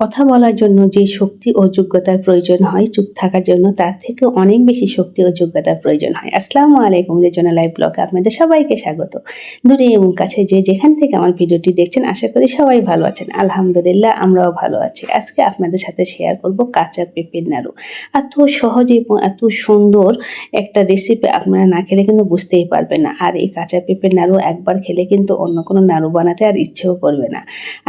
কথা বলার জন্য যে শক্তি ও যোগ্যতার প্রয়োজন হয়, চুপ থাকার জন্য তার থেকে অনেক বেশি শক্তি ও যোগ্যতার প্রয়োজন হয়। আসসালামু আলাইকুম রেজনা লাইভ ব্লগে আপনাদের সবাইকে স্বাগত। দূরে এবং কাছে যে যেখান থেকে আমার ভিডিওটি দেখছেন, আশা করি সবাই ভালো আছেন। আলহামদুলিল্লাহ, আমরাও ভালো আছি। আজকে আপনাদের সাথে শেয়ার করব কাঁচা পেঁপের নাড়ু। এত সহজে এবং এত সুন্দর একটা রেসিপি আপনারা না খেলে কিন্তু বুঝতেই পারবেন না। আর এই কাঁচা পেঁপের নাড়ু একবার খেলে কিন্তু অন্য কোনো নাড়ু বানাতে আর ইচ্ছেও করবে না।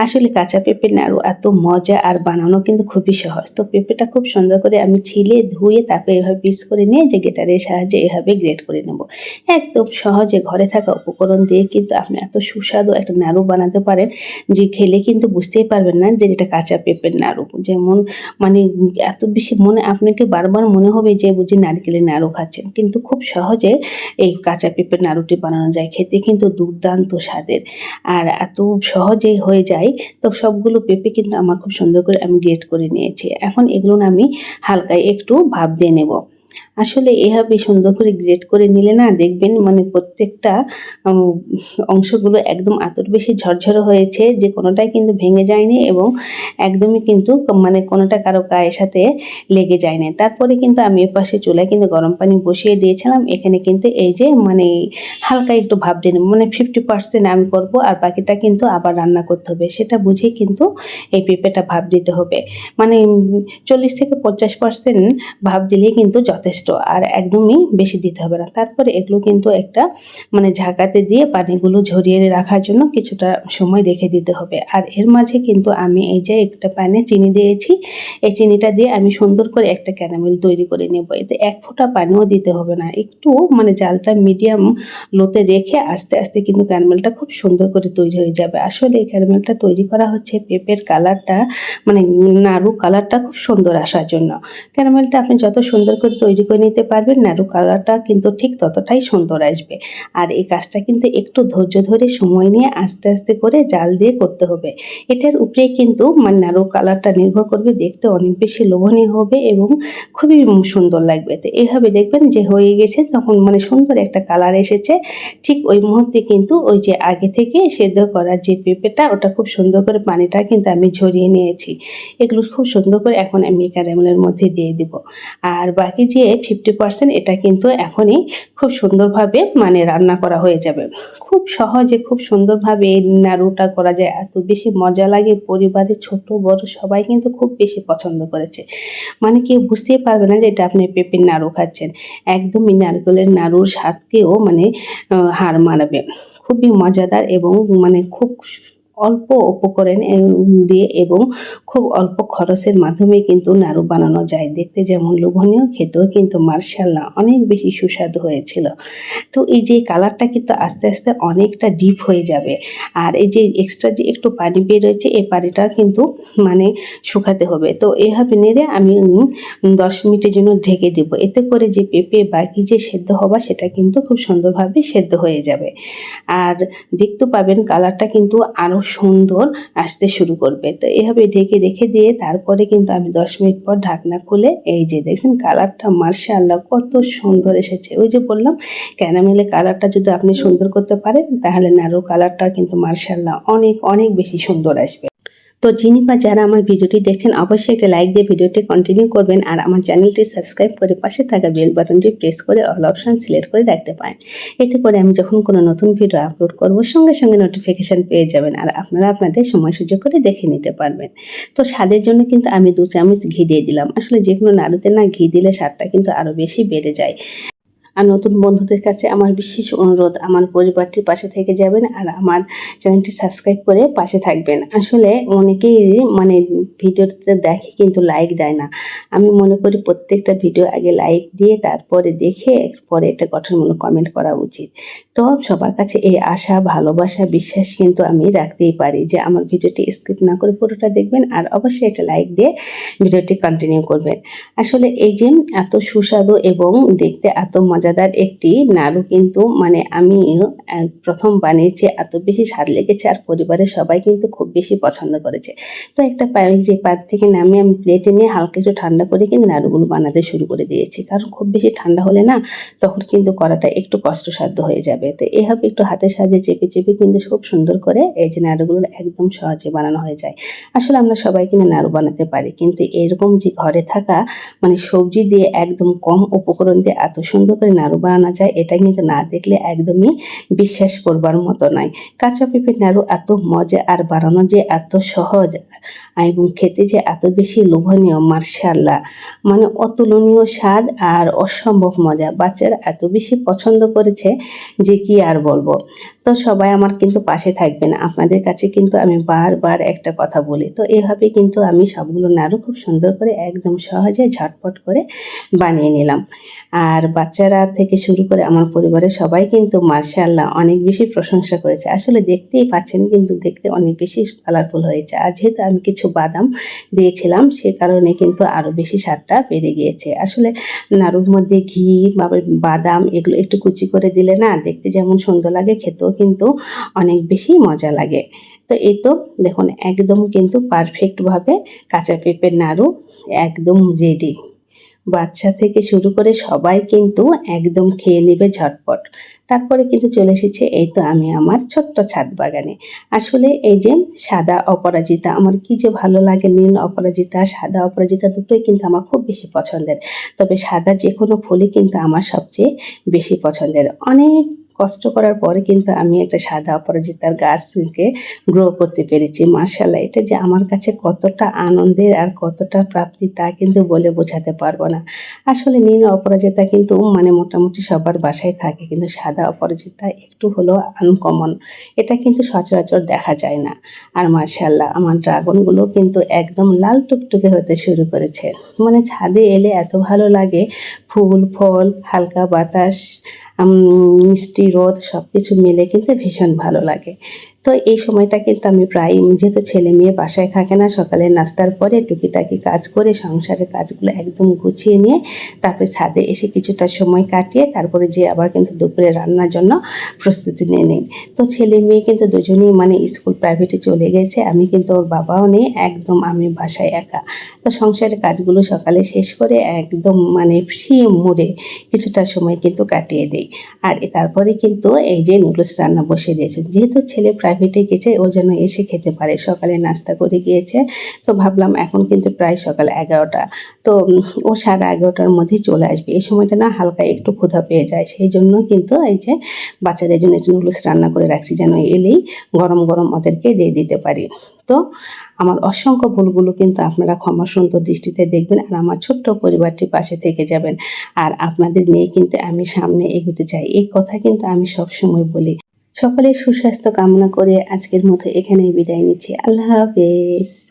আসলে কাঁচা পেঁপের নাড়ু এত মজা আর বানানো কিন্তু খুবই সহজ। তো পেঁপেটা খুব সুন্দর করে আমি ছিলে ধুয়ে তারপরে এভাবে পিস করে নিয়ে যে গেটারের সাহায্যে এভাবে গ্রেট করে নেব। একদম সহজে ঘরে থাকা উপকরণ দিয়ে কিন্তু আপনি এত সুস্বাদু একটা নাড়ু বানাতে পারেন যে খেলে কিন্তু বুঝতেই পারবেন না যে এটা কাঁচা পেঁপের নাড়ু। যেমন মানে এত বেশি মনে আপনাকে বারবার মনে হবে যে বুঝি নারকেলের নাড়ু খাচ্ছেন। কিন্তু খুব সহজে এই কাঁচা পেঁপের নাড়ুটি বানানো যায়। খেতে কিন্তু দুর্দান্ত স্বাদের। আর এত সহজেই হয়ে যায়। তো সবগুলো পেঁপে কিন্তু আমার খুব সুন্দর করে আমি গ্রেট করে নিয়েছি। এখন এগুলো আমি হালকায় একটু ভাব দিয়ে নেব। আসলে এভাবে সুন্দর করে গ্রেট করে নিলে না দেখবেন মানে প্রত্যেকটা অংশগুলো একদম আতর বেশি ঝরঝরে হয়েছে, যে কোনোটাই কিন্তু ভেঙে যায়নি এবং একদমই কিন্তু মানে কোনোটা কারও গায়ের সাথে লেগে যায়নি। তারপরে কিন্তু আমি এপাশে চুলায় কিন্তু গরম পানি বসিয়ে দিয়েছিলাম, এখানে কিন্তু এই যে মানে হালকা একটু ভাব দিয়ে মানে ফিফটি পার্সেন্ট আমি করব আর বাকিটা কিন্তু আবার রান্না করতে হবে, সেটা বুঝে কিন্তু এই পেঁপেটা ভাব দিতে হবে। মানে চল্লিশ থেকে পঞ্চাশ পার্সেন্ট ভাব দিলেই কিন্তু যথেষ্ট। আর একদমই বেশি দিতে হবে না। তারপরে এগুলো কিন্তু একটা মানে ঝাঁকাতে দিয়ে পানিগুলো ঝরিয়ে রাখার জন্য কিছুটা সময় রেখে দিতে হবে। আর এর মাঝে কিন্তু আমি এই যে একটা প্যানে চিনি দিয়েছি, এই চিনিটা দিয়ে আমি সুন্দর করে একটা ক্যারামেল তৈরি করে নেব। এতে এক ফোঁটা পানিও দিতে হবে না। একটু মানে জালটা মিডিয়াম লোতে রেখে আস্তে আস্তে কিন্তু ক্যারামেলটা খুব সুন্দর করে তৈরি হয়ে যাবে। আসলে এই ক্যারামেলটা তৈরি করা হচ্ছে পেঁপের কালারটা মানে নাড়ু কালারটা খুব সুন্দর আসার জন্য। ক্যারামেলটা আপনি যত সুন্দর করে তৈরি করে নিতে পারবেন নাড়ু কালারটা কিন্তু ঠিক ততটাই সুন্দর আসবে। আর এই কাজটা কিন্তু একটু ধৈর্য ধরে সময় নিয়ে আস্তে আস্তে করে জাল দিয়ে করতে হবে। এটার উপরে কিন্তু মানে নাড়ু কালারটা নির্ভর করবে, দেখতে অনেক বেশি লোভনীয় হবে এবং খুবই সুন্দর লাগবে। তো এইভাবে দেখবেন যে হয়ে গেছে, তখন মানে সুন্দর একটা কালার এসেছে। ঠিক ওই মুহূর্তে কিন্তু ওই যে আগে থেকে সেদ্ধ করা যে পেঁপেটা, ওটা খুব সুন্দর করে পানিটা কিন্তু আমি ঝরিয়ে নিয়েছি। এগুলো খুব সুন্দর করে এখন আমি ক্যারামেলের মধ্যে দিয়ে দিব। আর বাকি যে ফিফটি পার্সেন্ট এটা কিন্তু এখনই খুব সুন্দরভাবে মানে রান্না করা হয়ে যাবে। খুব সহজে, খুব সুন্দরভাবে এই নাড়ুটা করা যায়। এত বেশি মজা লাগে পরিবারের ছোট, বড় সবাই কিন্তু খুব বেশি পছন্দ করেছে। মানে কেউ বুঝতেই পারবে না যে এটা আপনি পেঁপের নাড়ু খাচ্ছেন। একদমই নারকেলের নাড়ুর স্বাদকেও মানে হার মানাবে। খুবই মজাদার এবং মানে খুব অল্প উপকরণ দিয়ে এবং খুব অল্প খরচের মাধ্যমে কিন্তু নাড়ু বানানো যায়। দেখতে যেমন লোভনীয়, খেতেও কিন্তু মার্শাল্লাহ অনেক বেশি সুস্বাদু হয়েছিল। তো এই যে কালারটা কিন্তু আস্তে আস্তে অনেকটা ডিপ হয়ে যাবে। আর এই যে এক্সট্রা যে একটু পানি বের হয়েছে এই পানিটা কিন্তু মানে শুকাতে হবে। তো এইভাবে নেড়ে আমি দশ মিনিটের জন্য ঢেকে দেব। এতে করে যে পেঁপে বাকি যে সেদ্ধ হওয়া, সেটা কিন্তু খুব সুন্দরভাবে সেদ্ধ হয়ে যাবে। আর দেখতে পাবেন কালারটা কিন্তু আরও সুন্দর আসতে শুরু করবে। তো এভাবে ঢেকে রেখে দিয়ে তারপরে কিন্তু আমি দশ মিনিট পর ঢাকনা খুলে এই যে দেখছেন কালারটা মার্শাল্লাহ কত সুন্দর এসেছে। ওই যে বললাম, ক্যারামেলের কালারটা যদি আপনি সুন্দর করতে পারেন, তাহলে নাড়ু কালারটা কিন্তু মার্শাল্লাহ অনেক অনেক বেশি সুন্দর আসবে। তো যিনি বা যারা আমার ভিডিওটি দেখছেন, অবশ্যই একটা লাইক দিয়ে ভিডিওটি কন্টিনিউ করবেন আর আমার চ্যানেলটি সাবস্ক্রাইব করে পাশে থাকা বেল বাটনটি প্রেস করে অল অপশন সিলেক্ট করে রাখতে পারেন। এতে করে আমি যখন কোনো নতুন ভিডিও আপলোড করব, সঙ্গে সঙ্গে নোটিফিকেশান পেয়ে যাবেন আর আপনারা আপনাদের সময় সুযোগ করে দেখে নিতে পারবেন। তো স্বাদের জন্য কিন্তু আমি দু চামচ ঘি দিয়ে দিলাম। আসলে যে কোনো নাড়ুতে না ঘি দিলে স্বাদটা কিন্তু আরও বেশি বেড়ে যায়। আর নতুন বন্ধুদের কাছে আমার বিশেষ অনুরোধ, আমার পরিবারটির পাশে থেকে যাবেন আর আমার চ্যানেলটি সাবস্ক্রাইব করে পাশে থাকবেন। আসলে অনেকেই মানে ভিডিওতে দেখে কিন্তু লাইক দেয় না। আমি মনে করি প্রত্যেকটা ভিডিও আগে লাইক দিয়ে তারপরে দেখে পরে একটা গঠনমূলক কমেন্ট করা উচিত। তো সবার কাছে এই আশা, ভালোবাসা, বিশ্বাস কিন্তু আমি রাখতেই পারি যে আমার ভিডিওটি স্কিপ না করে পুরোটা দেখবেন আর অবশ্যই একটা লাইক দিয়ে ভিডিওটি কন্টিনিউ করবেন। আসলে এই যে এত সুস্বাদু এবং দেখতে এত মজাদার একটি নাড়ু কিন্তু মানে আমি প্রথম বানিয়েছি, এত বেশি স্বাদ লেগেছে আর পরিবারের সবাই কিন্তু খুব বেশি পছন্দ করেছে। তো একটা যে পাত থেকে নামিয়ে আমি প্লেটে নিয়ে হালকা একটু ঠান্ডা করে কিন্তু নাড়ুগুলো বানাতে শুরু করে দিয়েছি। কারণ খুব বেশি ঠান্ডা হলে না তখন কিন্তু করাটা একটু কষ্টসাধ্য হয়ে যাবে। তো এভাবে একটু হাতের সাহায্যে চেপে চেপে কিন্তু খুব সুন্দর করে এই যে নাড়ুগুলো একদম সহজে বানানো হয়ে যায়। আসলে আমরা সবাই কিন্তু নাড়ু বানাতে পারি, কিন্তু এরকম যে ঘরে থাকা মানে সবজি দিয়ে একদম কম উপকরণ দিয়ে এত সুন্দর করে নাড়ু বানানো যায়, এটা কিন্তু না দেখলে একদমই বিশ্বাস করবার মতো নয়। কাঁচা পেঁপের নাড়ু এত মজা আর বানানো যে এত সহজ এবং খেতে যে এত বেশি লোভনীয় মার্শাল্লাহ মানে অতুলনীয় স্বাদ আর অসম্ভব মজা। বাচ্চারা এত বেশি পছন্দ করেছে যে কি আর বলব। তো সবাই আমার কিন্তু পাশে থাকবেন। আপনাদের কাছে কিন্তু আমি বারবার একটা কথা বলি। তো এভাবে কিন্তু আমি সবগুলো নাড়ু খুব সুন্দর করে একদম সহজে ঝটপট করে বানিয়ে নিলাম। আর বাচ্চারা থেকে শুরু করে আমার পরিবারের সবাই কিন্তু মার্শাল্লাহ অনেক বেশি প্রশংসা করেছে। আসলে দেখতেই পাচ্ছেন কিন্তু দেখতে অনেক বেশি কালারফুল হয়েছে। আর যেহেতু আমি কিছু বাদাম দিয়েছিলাম, সে কারণে কিন্তু আরও বেশি স্বাদটা বেড়ে গিয়েছে। আসলে নাড়ুর মধ্যে ঘি বা বাদাম এগুলো একটু কুচি করে দিলে না দেখতে যেমন সুন্দর লাগে, খেতেও কিন্তু অনেক বেশি মজা লাগে। তো এই তো দেখুন, একদম কিন্তু পারফেক্টভাবে কাঁচা পেঁপের নাড়ু একদম রেডি বাচ্চা থেকে শুরু করে সবাই কিন্তু একদম খেয়ে নেবে ঝটপট। তারপরে কিন্তু চলে এসেছে এই তো আমি আমার ছোট্ট ছাদ বাগানে। আসলে এই যে সাদা অপরাজিতা, আমার কি যে ভালো লাগে নীল অপরাজিতা, সাদা অপরাজিতা দুটোই কিন্তু আমার খুব বেশি পছন্দের। তবে সাদা যে কোনো ফুলই কিন্তু আমার সবচেয়ে বেশি পছন্দের। অনেক কষ্ট করার পরে কিন্তু আমি একটা সাদা অপরাজিতার গাছকে গ্রো করতে পেরেছি। মার্শাল্লাহ এটা যে আমার কাছে কতটা আনন্দের আর কতটা প্রাপ্তি তা কিন্তু বলে বোঝাতে পারব না। আসলে নীল অপরাজিতা কিন্তু মানে মোটামুটি সবার বাসায় থাকে, কিন্তু সাদা অপরাজিতা একটু হলেও আনকমন এটা কিন্তু সচরাচর দেখা যায় না। আর মার্শাল্লাহ আমার ড্রাগনগুলো কিন্তু একদম লাল টুকটুকে হতে শুরু করেছে। মানে ছাদে এলে এত ভালো লাগে, ফুল, ফল, হালকা বাতাস মিষ্টি রোদ সব কিছু মিলে কিন্তু ভীষণ ভালো লাগে। তো এই সময়টা কিন্তু আমি প্রায় যেহেতু ছেলে মেয়ে বাসায় থাকে না, সকালে নাস্তার পরে টুকিটাকি কাজ করে সংসারের কাজগুলো একদম গুছিয়ে নিয়ে তারপরে ছাদে এসে কিছুটা সময় কাটিয়ে তারপরে যে আবার কিন্তু দুপুরে রান্নার জন্য প্রস্তুতি নিয়ে নিই। তো ছেলে মেয়ে কিন্তু দুজনেই মানে স্কুল প্রাইভেটে চলে গেছে, আমি কিন্তু ওর বাবাও নেই, একদম আমি বাসায় একা। তো সংসারের কাজগুলো সকালে শেষ করে একদম মানে ফ্রি মুডে কিছুটা সময় কিন্তু কাটিয়ে দিই। আর তারপরে কিন্তু এই যে নুডলস রান্না বসিয়ে দিয়েছে, যেহেতু ছেলে প্রাইভেটে গেছে, ও যেন এসে খেতে পারে। সকালে নাস্তা করে গিয়েছে, তো ভাবলাম এখন কিন্তু প্রায় সকাল এগারোটা। তো ও সাড়ে এগারোটার মধ্যে চলে আসবে। এই সময়টা না হালকা একটু ক্ষুধা পেয়ে যায়। সেই জন্য কিন্তু এই যে বাচ্চাদের জন্য নুডলস রান্না করে রাখছি, যেন এলেই গরম গরম ওদেরকে দিয়ে দিতে পারি। তো, আমার অসংখ্য ভুলগুলো কিন্তু আপনারা ক্ষমা সুন্দর দৃষ্টিতে দেখবেন আর আমার ছোট্ট পরিবারটি পাশে থেকে যাবেন। আর আপনাদের নিয়ে কিন্তু আমি সামনে এগোতে চাই। এই কথা কিন্তু আমি সবসময় বলি। সকলের সুস্বাস্থ্য কামনা করে আজকের মতো এখানেই বিদায় নিচ্ছি। আল্লাহ হাফেজ।